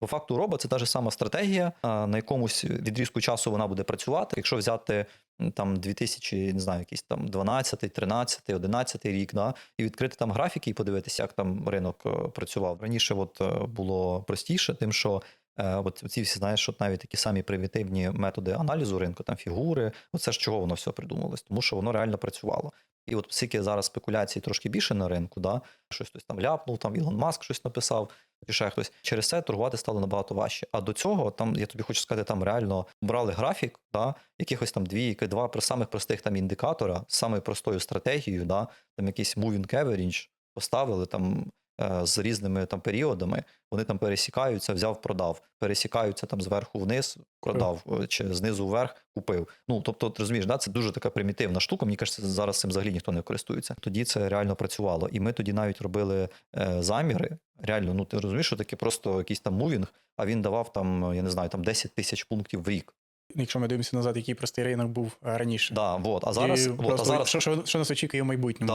По факту робот це та ж сама стратегія. На якомусь відрізку часу вона буде працювати. Якщо взяти там 2000, не знаю, якийсь там 12, 13, 11 рік, да, і відкрити там графіки і подивитися, як там ринок е, працював. Раніше от е, було простіше, тим, що от ці всі знаєш, от навіть такі самі примітивні методи аналізу ринку, там фігури, оце ж чого воно все придумалось, тому що воно реально працювало. І от оскільки зараз спекуляцій трошки більше на ринку, да, щось хтось там ляпнув, там Ілон Маск щось написав, чи ще хтось. Через це торгувати стало набагато важче. А до цього, там, я тобі хочу сказати, там реально брали графік, да, якихось там дві, два при самих простих там індикатора, з самою простою стратегією, да, там якийсь moving average поставили там е, з різними там періодами, вони там пересікаються, взяв, продав, пересікаються там зверху вниз, продав, е, чи знизу вверх купив. Ну тобто, ти розумієш, да, це дуже така примітивна штука. Мені кажеться, зараз цим взагалі ніхто не користується. Тоді це реально працювало. І ми тоді навіть робили е, заміри. Реально, ну ти розумієш, що таке просто якийсь там мувінг, а він давав там, я не знаю, там 10 тисяч пунктів в рік. Якщо ми дивимося назад, який простий ринок був е, раніше. Да, вот. А зараз, І вот, а зараз що, що, що нас очікує в майбутньому? Да,